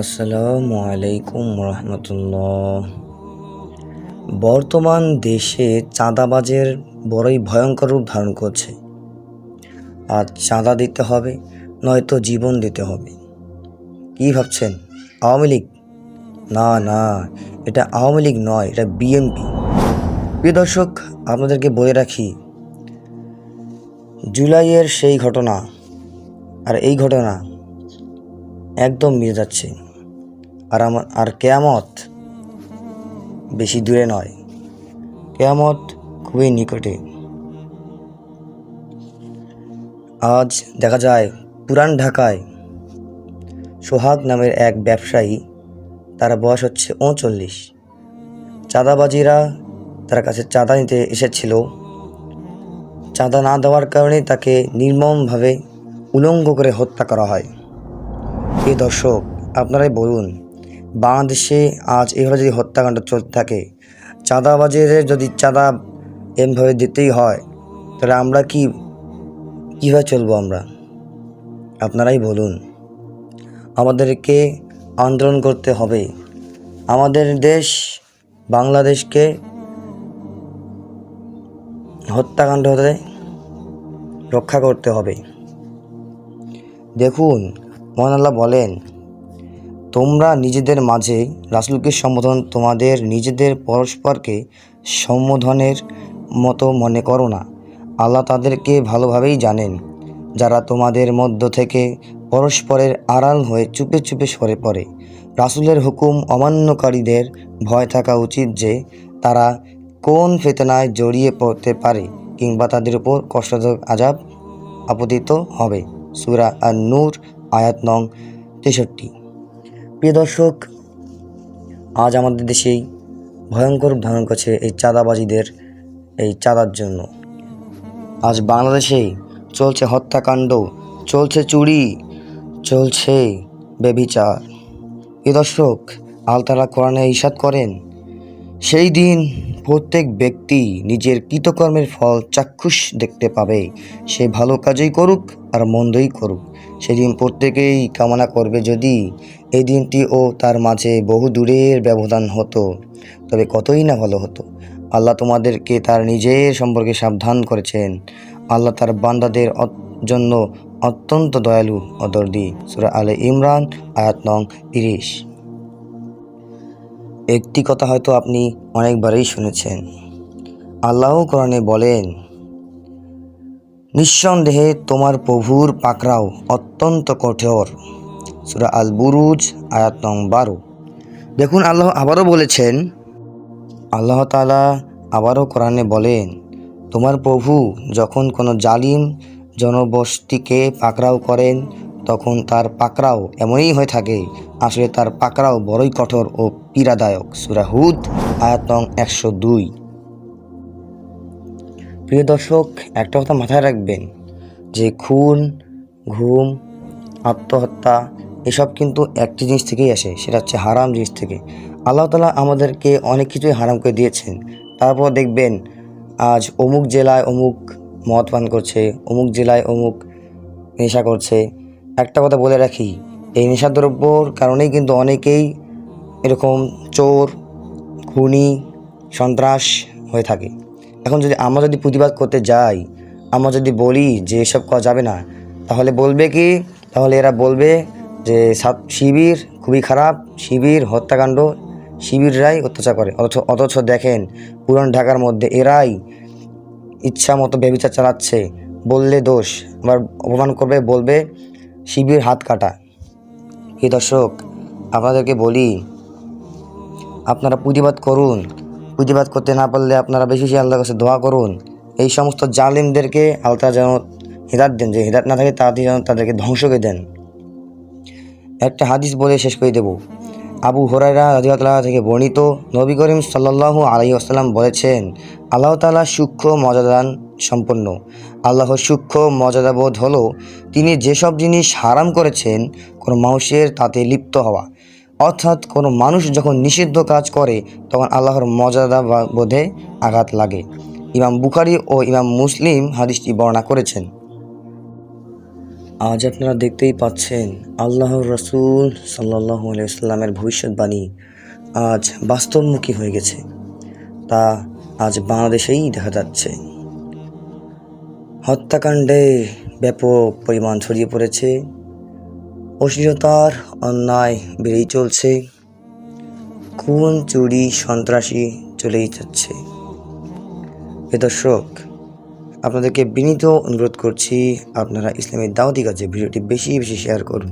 আসসালামু আলাইকুম রহমতুল্লাহ। বর্তমান দেশে চাঁদাবাজের বড়ই ভয়ঙ্কর রূপ ধারণ করছে। আর চাঁদা দিতে হবে, নয়তো জীবন দিতে হবে। কি ভাবছেন? আওয়ামী লীগ? না না, এটা আওয়ামী লীগ নয়, এটা বিএমপি প্রিয় দর্শক, আপনাদেরকে বলে রাখি, জুলাইয়ের সেই ঘটনা আর এই ঘটনা একদম মিলে যাচ্ছে। আর আমার, আর কেয়ামত বেশি দূরে নয়। কেয়ামত খুবই নিকটে। আজ দেখা যায়, পুরান ঢাকায় সোহাগ নামের এক ব্যবসায়ী, তার বয়স হচ্ছে উনচল্লিশ। চাঁদাবাজিরা তার কাছে চাঁদা নিতে এসেছিল। চাঁদা না দেওয়ার কারণে তাকে নির্মমভাবে উলঙ্গ করে হত্যা করা হয়। এই দর্শক, আপনারাই বলুন, বাংলাদেশে আজ এভাবে যদি হত্যাকাণ্ড চলতে থাকে চাঁদাবাজের যদি চাঁদা এমভাবে দিতেই হয়, তাহলে আমরা কি, কীভাবে চলবো আমরা? আপনারাই বলুন। আমাদেরকে আন্দোলন করতে হবে। আমাদের দেশ বাংলাদেশকে হত্যাকাণ্ড হতে রক্ষা করতে হবে। দেখুন মহান আল্লাহ বলেন, তোমরা নিজেদের মাঝে রাসুলকে সম্বোধন তোমাদের নিজেদের পরস্পরকে সম্বোধনের মতো মনে করো না। আল্লাহ তাদেরকে ভালোভাবেই জানেন। যারা তোমাদের মধ্য থেকে পরস্পরের আড়াল হয়ে চুপে চুপে সরে পড়ে। রাসুলের হুকুম অমান্যকারীদের ভয় থাকা উচিত যে তারা কোন ফেতনায় জড়িয়ে পড়তে পারে কিংবা তাদের উপর কষ্টদায়ক আজাব আপতিত হবে। সুরা আর নূর আয়াত নং তেষট্টি। প্রিয় দর্শক, আজ আমাদের দেশেই ভয়ঙ্কর ধারণ করছে এই চাঁদাবাজিদের, এই চাঁদার জন্য। আজ বাংলাদেশেই চলছে হত্যাকাণ্ড, চলছে চুরি, চলছে বেবিচার। প্রিয় দর্শক আলতারা কোরআনে ইসাদ করেন, সেই দিন প্রত্যেক ব্যক্তি নিজের কৃতকর্মের ফল চাক্ষুষ দেখতে পাবে। সে ভালো কাজই করুক আর মন্দই করুক। সেদিন প্রত্যেকেই কামনা করবে যদি এই দিনটি ও তার মাঝে বহু দূরের ব্যবধান হতো, তবে কতই না ভালো হতো। আল্লাহ তোমাদেরকে তার নিজের সম্পর্কে সাবধান করেছেন। আল্লাহ তার বান্দাদের জন্য অত্যন্ত দয়ালু অদর্দি সুরা আলে ইমরান, আয়াত নং তিরিশ। একটি কথা হয়তো আপনি অনেকবারই শুনেছেন। আল্লাহ কোরআনে বলেন নিঃসন্দেহে তোমার প্রভুর পাকড়াও অত্যন্ত কঠোর। সুরা আল বুরুজ আয়াত বারো। দেখুন, আল্লাহ আবারও বলেছেন, আল্লাহ তাআলা আবারও কোরআনে বলেন, তোমার প্রভু যখন কোনো জালিম জনবসতিকে পাকড়াও করেন, তখন তার পাকড়াও এমনই হয়ে থাকে, আসলে তার পাকড়াও বড়ই কঠোর ও পীড়াদায়ক। সুরা হুদ, আয়াত একশো দুই। প্রিয় দর্শক, একটা কথা মাথায় রাখবেন, যে খুন, ঘুম, আত্মহত্যা, এসব কিন্তু একটি জিনিস থেকেই আসে, সেটা হচ্ছে হারাম জিনিস থেকে। আল্লাহ তালা আমাদেরকে অনেক কিছুই হারাম করে দিয়েছেন। তারপর দেখবেন, আজ অমুক জেলায় অমুক মদ পান করছে, অমুক জেলায় অমুক নেশা করছে। একটা কথা বলে রাখি, এই নেশাদ্রব্যর কারণেই কিন্তু অনেকেই এরকম চোর, খুনি, সন্ত্রাস হয়ে থাকে। এখন যদি আমরা যদি প্রতিবাদ করতে যাই, আমরা যদি বলি যে এসব করা যাবে না, তাহলে বলবে কি? তাহলে এরা বলবে যে সাত- শিবির খুবই খারাপ, শিবির, হত্যাকাণ্ড, শিবিররাই অত্যাচার করে। অথচ অথচ দেখেন, পুরান ঢাকার মধ্যে এরাই ইচ্ছা মতো ব্যবচার চালাচ্ছে, বললে দোষ। আবার অপমান করবে, বলবে শিবির হাত কাটা। কি দর্শক, আপনাদেরকে বলি, আপনারা প্রতিবাদ করুন প্রতিবাদ করতে না পারলে আপনারা বেশি বেশি আল্লাহর কাছে দোয়া করুন। এই সমস্ত জালিমদেরকে আল্লাহ যেন হেদাত দেন, যে হেদাত না থাকে তাদের যেন তাদেরকে ধ্বংসকে দেন। একটা হাদিস বলে শেষ করে দেব। আবু হরাইরা রাজিয়াতলা থেকে বর্ণিত নবী করিম সাল্লাল্লাহু আলাইহি আসাল্লাম বলেছেন, আল্লাহ তাআলা সূক্ষ্ম মজাদান সম্পন্ন। আল্লাহর সূক্ষ্ম মর্যাদাবোধ হলো, তিনি যেসব জিনিস হারাম করেছেন, কোনো মানুষের তাতে লিপ্ত হওয়া। অর্থাৎ কোনো মানুষ যখন নিষিদ্ধ কাজ করে, তখন আল্লাহর মর্যাদা বা- বোধে আঘাত লাগে। ইমাম বুখারি ও ইমাম মুসলিম হাদিসটি বর্ণনা করেছেন। আজ আপনারা দেখতেই পাচ্ছেন, আল্লাহর রসুল সাল্লাহ আলাইস্লামের ভবিষ্যৎবাণী আজ বাস্তবমুখী হয়ে গেছে। তা আজ বাংলাদেশেই দেখা যাচ্ছে। হত্যাকাণ্ডে ব্যাপক পরিমাণ ছড়িয়ে পড়েছে। অশ্লীলতার অন্যায় বেড়েই চলছে। খুন চুরি সন্ত্রাসী চলেই যাচ্ছে? এ দর্শক, আপনাদেরকে বিনীত অনুরোধ করছি, আপনারা ইসলামের দাওয়াতি কাজে ভিডিওটি বেশি বেশি শেয়ার করুন।